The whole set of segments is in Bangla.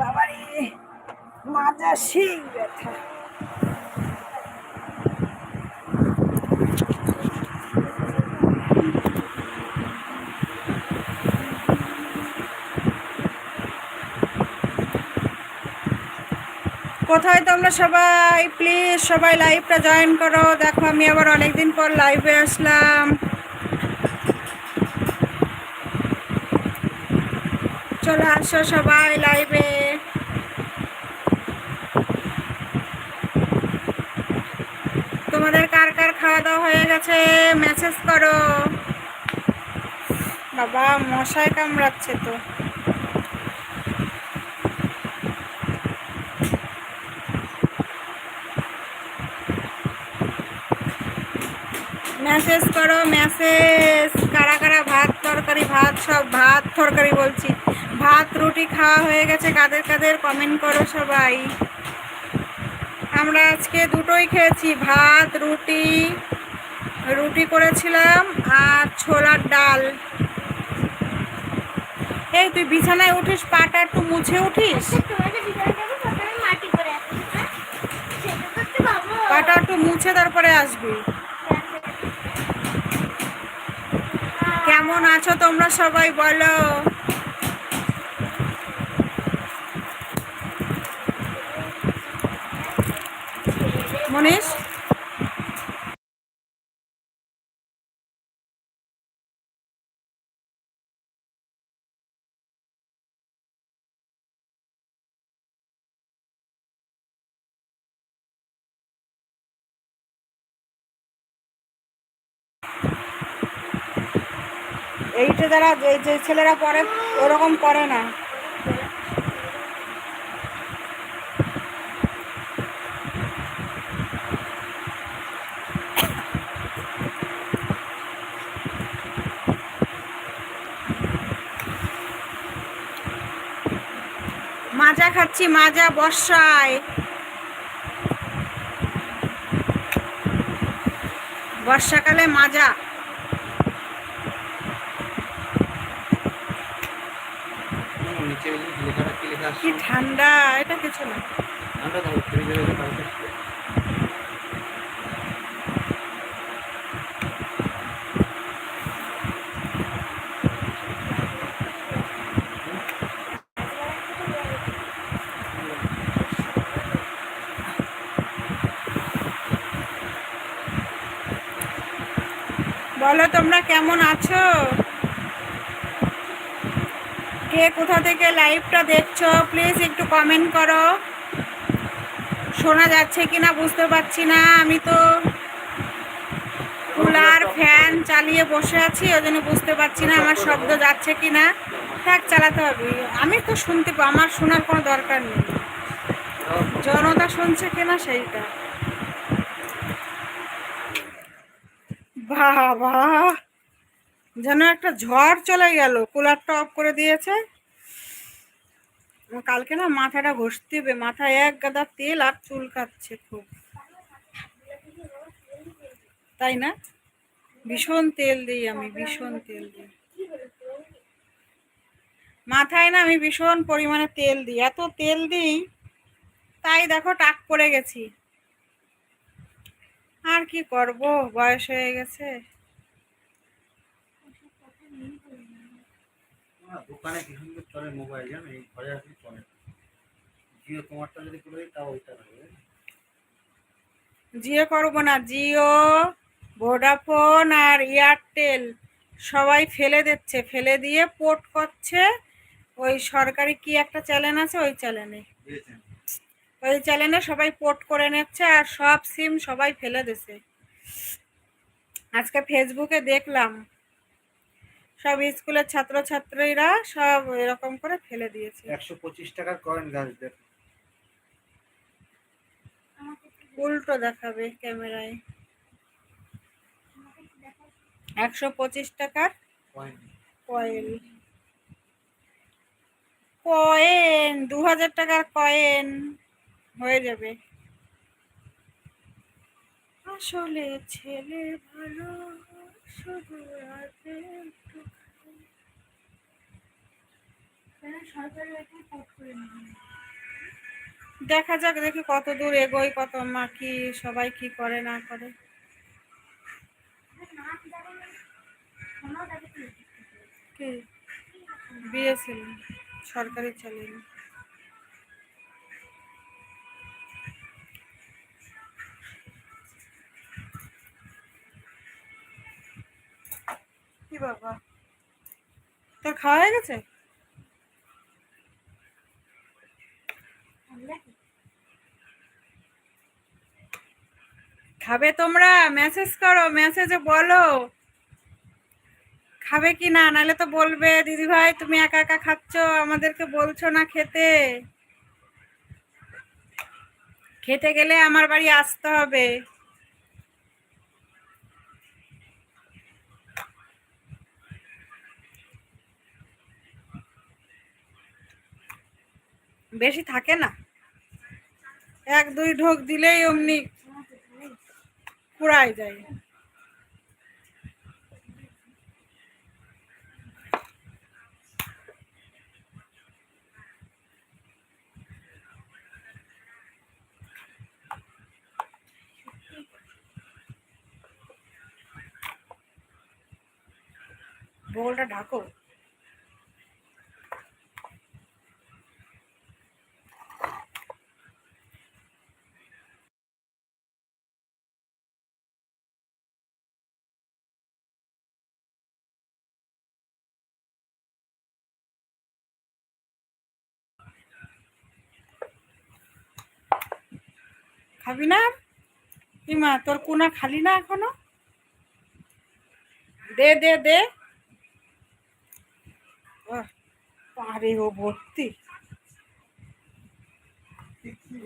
বাবারে মাজা সেই ব্যথা। কোথায় তোমরা সবাই? প্লিজ সবাই লাইভটা জয়েন করো। দেখো, আমি আবার অনেকদিন পর লাইভে আসলাম। চলে আসো সবাই লাইভে তোমাদের কার কার খাওয়া দাওয়া হয়ে গেছে? মেসেজ করো। বাবা, মশায় কামড়াচ্ছে তো। মেসেজ করো মেসেজ কারা কারা ভাত, তরকারি, ভাত, সব ভাত, তরকারি বলছি। ভাত, রুটি খাওয়া হয়ে গেছে। কাদের কাদের কমেন্ট করো সবাই। আমরা আজকে দুটোই খেয়েছি, ভাত, রুটি রুটি করেছিলাম আর ছোলার ডাল। এই, তুই বিছানায় উঠিস, পাটা একটু মুছে উঠিস? পাটা একটু মুছে তারপরে আসবি। কেমন আছো তোমরা সবাই বলো। মনীষ। এইটা যারা যে ছেলেরা পড়ে ওরকম করে না। মাজা খাচ্ছি মাজা বর্ষায়। বর্ষাকালে মাজা। কি ঠান্ডা এটা কিছু না। বলো তোমরা কেমন আছো? কে কোথা থেকে লাইভটা দেখছ? প্লিজ একটু কমেন্ট করো। শোনা যাচ্ছে কিনা বুঝতে পারছি না। আমি তো কুলার ফ্যান চালিয়ে বসে আছি ওই জন্য বুঝতে পারছি না আমার শব্দ যাচ্ছে কিনা। থাক, চালাতে হবে। আমি তো শুনতে আমার শোনার কোনো দরকার নেই। জনতা শুনছে কিনা সেইটা। বাবা। যেন একটা ঝড় চলে গেল কুলারটা অফ করে দিয়েছে। কালকে না মাথাটা ঘষতে হবে, মাথায় এক গাদা তেল আর চুল কাচ্ছে খুব। তাই না? ভীষণ তেল দিই আমি, ভীষণ তেল দিই। মাথায় না আমি ভীষণ পরিমাণে তেল দিই, এত তেল দিই, তাই দেখো টাক পড়ে গেছি। আর কি করব? বয়স হয়ে গেছে। না, দোকানে কি সুন্দর চলে মোবাইল জানো? এই ঘরে আসলে চলে। জিও তোমারটা যদি করে তাও ওইটা হবে জিও করব না জিও ভোডাফোন আর এয়ারটেল সবাই ফেলে দিচ্ছে। ফেলে দিয়ে পোর্ট করছে। ওই সরকারি কি একটা চ্যানেল আছে? ওই চ্যানেলে ওই চ্যানেলে সবাই পোর্ট করে নিচ্ছে আর সব সিম সবাই ফেলে দিছে। আজকে ফেসবুকে দেখলাম সব স্কুলের ছাত্রছাত্রীরা সব এরকম করে ফেলে দিয়েছে। একশো পঁচিশ টাকার কয়েন গাছ দেখ। উল্টো দেখাবে ক্যামেরায়। একশো পঁচিশ টাকার কয়েন কয়েন দু হাজার টাকার কয়েন হয়ে যাবে। আসলে ছেলে ভালো শুধু একটু নিয়ে দেখা যাক দেখি কত দূর এগোই কত মা কি সবাই কি করে না করে। কি? বিএসএল সরকারি চালিয়ে কি বাবা? তোর খাওয়া হয়ে গেছে? খাবে তোমরা? মেসেজ করো মেসেজে বলো। খাবে কি না? নাহলে তো বলবে, দিদি ভাই, তুমি একা একা খাচ্ছ, আমাদেরকে বলছো না খেতে। খেতে গেলে আমার বাড়ি আসতে হবে। বেশি থাকে না। এক দুই ঢোক দিলেই অমনি পুরাই যায়। বলটা ঢাকো। খাবি না? মা তোর কোনা খালি না এখনও? দে দে দে। আহ, পারে ও ভর্তি। কি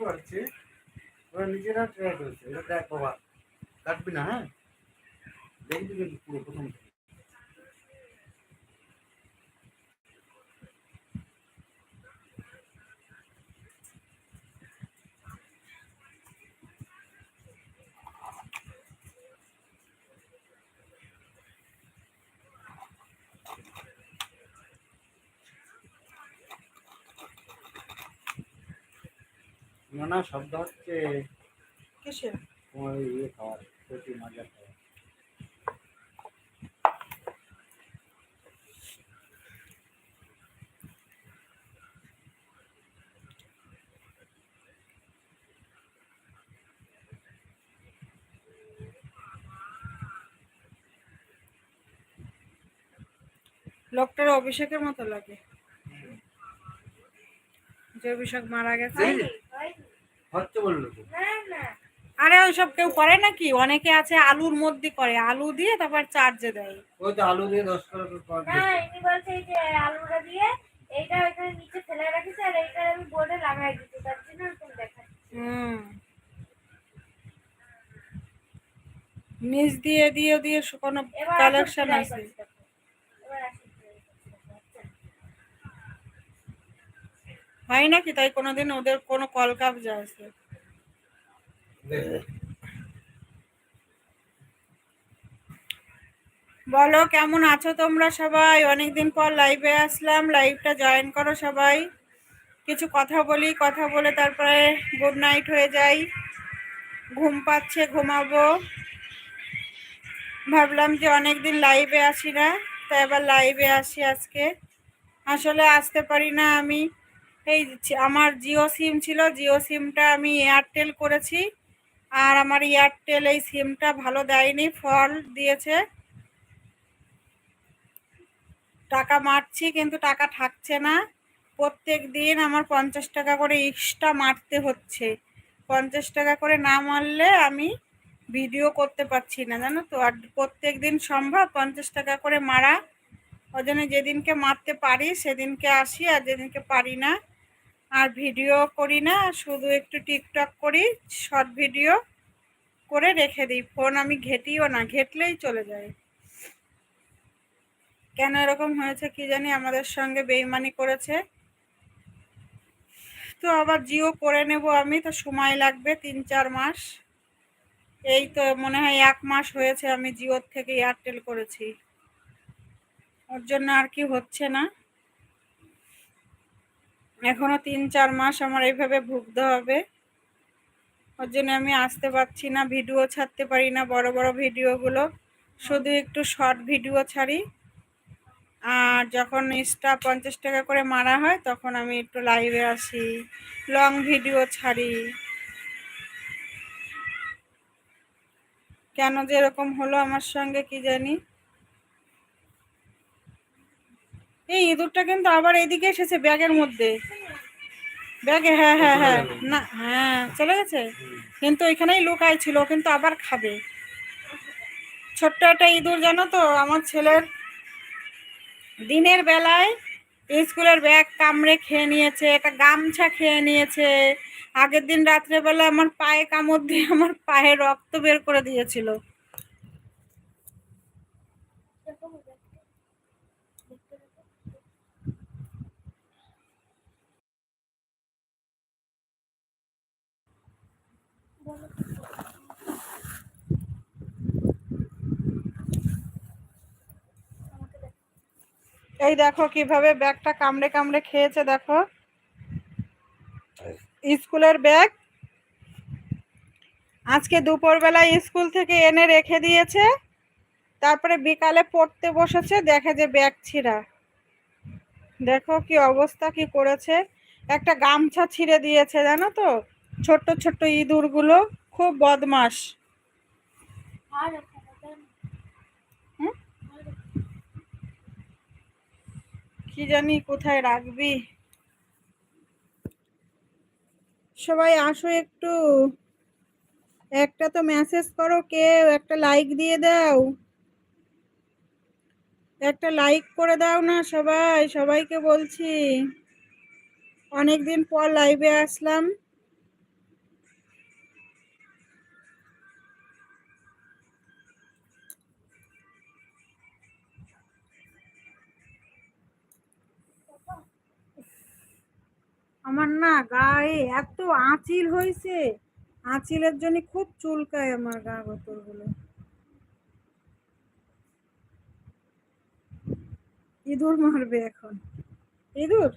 ওরা নিজেরা ট্রাই না হ্যাঁ? দেখবি কিন্তু পুরো প্রথম না না শব্দ হচ্ছে কিসের? তোমার ওই ইয়ে খাওয়ার প্রতি মাজা খাওয়ার। লোকটার অভিষেকের মতো লাগে। যে অভিষেক মারা গেছে। আরে ওইসব কেউ করে নাকি? অনেকে আছে আলুর মধ্যে করে আলু দিয়ে তারপর চার্জে দেয়। ওই তো আলু দিয়ে দশ করে না ইনি বলছে যে আলুটা দিয়ে এইটা ওইখানে নিচে ফেলে রাখিস আর এইটা আমি বোর্ডে লাগাই দিচ্ছি তার জন্য এরকম দেখাচ্ছি। হুম। নিচ দিয়ে দিয়ে দিয়ে কোনো এবার কালেকশন আছে try করছি দেখো। এবার আসুন, try করছি দেখো, আচ্ছা। হয় নাকি, তাই কোনোদিন ওদের কোনো কল কাবজা আছে। বলো, কেমন আছো তোমরা সবাই? অনেকদিন পর লাইভে আসলাম লাইভটা জয়েন করো সবাই। কিছু কথা বলি, কথা বলে তারপরে গুড নাইট হয়ে যাই। ঘুম পাচ্ছে, ঘুমাবো। ভাবলাম যে অনেকদিন লাইভে আসি না, তাই এবার লাইভে আসি আজকে। আসলে আসতে পারি না আমি। এই আমার জিও সিম ছিল, জিও সিমটা আমি এয়ারটেল করেছি। আর আমার এয়ারটেল এই সিমটা ভালো দেয়নি, ফল দিয়েছে। টাকা মারছি, কিন্তু টাকা থাকছে না। প্রত্যেক দিন আমার পঞ্চাশ টাকা করে এক্সট্রা মারতে হচ্ছে। পঞ্চাশ টাকা করে না মারলে আমি ভিডিও করতে পারছি না, জানো তো? আর প্রত্যেক দিন সম্ভব পঞ্চাশ টাকা করে মারা। ওই জন্য যেদিনকে মারতে পারি, সেদিনকে আসি, আর যেদিনকে পারি না আর ভিডিও করি না, শুধু একটু টিকটক করি শর্ট ভিডিও করে রেখে দিই। ফোন আমি ঘেটিও না, ঘেটলেই চলে যায়। কেন এরকম হয়েছে কি জানি, আমাদের সঙ্গে বেইমানি করেছে। তো আবার জিও করে নেব আমি, তো সময় লাগবে তিন চার মাস। এই তো মনে হয় এক মাস হয়েছে আমি জিওর থেকে এয়ারটেল করেছি। ওর জন্য আর কি হচ্ছে না। এখনও তিন, চার মাস আমার এইভাবে ভুগতে হবে। ওর জন্য আমি আসতে পারছি না, ভিডিও ছাড়তে পারি না, বড় বড় ভিডিওগুলো। শুধু একটু শর্ট ভিডিও ছাড়ি। আর যখন ইনস্টা পঞ্চাশ টাকা করে মারা হয়, তখন আমি একটু লাইভে আসি। লং ভিডিও ছাড়ি। কেন যে এরকম হলো আমার সঙ্গে, কি জানি। এই ইঁদুরটা কিন্তু আবার এদিকে এসেছে ব্যাগের মধ্যে। ব্যাগে হ্যাঁ হ্যাঁ হ্যাঁ। না হ্যাঁ চলে গেছে। কিন্তু ওইখানেই লুকাই ছিল কিন্তু আবার খাবে। ছোট্ট একটা ইঁদুর জানো তো আমার ছেলের দিনের বেলায় স্কুলের ব্যাগ কামড়ে খেয়ে নিয়েছে একটা গামছা খেয়ে নিয়েছে। আগের দিন রাত্রেবেলা আমার পায়ে কামড় দিয়ে আমার পায়ে রক্ত বের করে দিয়েছিল এরকম দেখতে দেখতে দেখতে বলো আমাকে দেখ এই দেখো কীভাবে ব্যাগটা কামড়ে কামড়ে খেয়েছে, দেখো। স্কুলের ব্যাগ। আজকে দুপুরবেলায় স্কুল থেকে এনে রেখে দিয়েছে। তারপরে বিকালে পড়তে বসেছে, দেখে যে ব্যাগ ছিঁড়া। দেখো কি অবস্থা, কি করেছে। একটা গামছা ছিঁড়ে দিয়েছে, জানো তো? ছোট্ট ছোট্ট ইঁদুরগুলো। খুব বদমাস আর ওখানে দেন হুম? আর কি জানি কোথায় রাখবি? সবাই আসো একটু। একটা তো মেসেজ করো কেউ, একটা লাইক দিয়ে দাও। একটা লাইক করে দাও না সবাই, সবাইকে বলছি। অনেকদিন পর লাইভে আসলাম। আমার না গায়ে এত আঁচিল হয়েছে। আঁচিলের জন্য খুব চুলকায় আমার গা গোতরগুলো ইঁদুর মারবে এখন। ইঁদুর?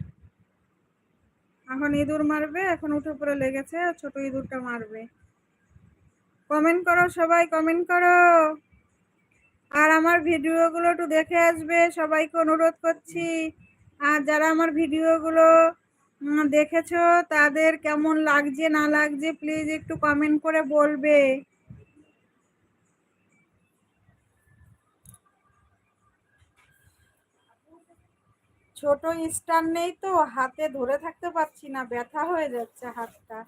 এখন ইঁদুর মারবে, এখন উঠে পড়ে লেগেছে, ছোট ইঁদুরটা মারবে। কমেন্ট করো সবাই, কমেন্ট করো। আর আমার ভিডিওগুলো একটু দেখে আসবে, সবাইকে অনুরোধ করছি। আর যারা আমার ভিডিওগুলো দেখেছ? তাদের কেমন লাগছে, না লাগছে? প্লিজ একটু কমেন্ট করে বলবে। ছোট স্টার নেই তো, হাতে ধরে থাকতে পারছি না, ব্যথা হয়ে যাচ্ছে হাতটা।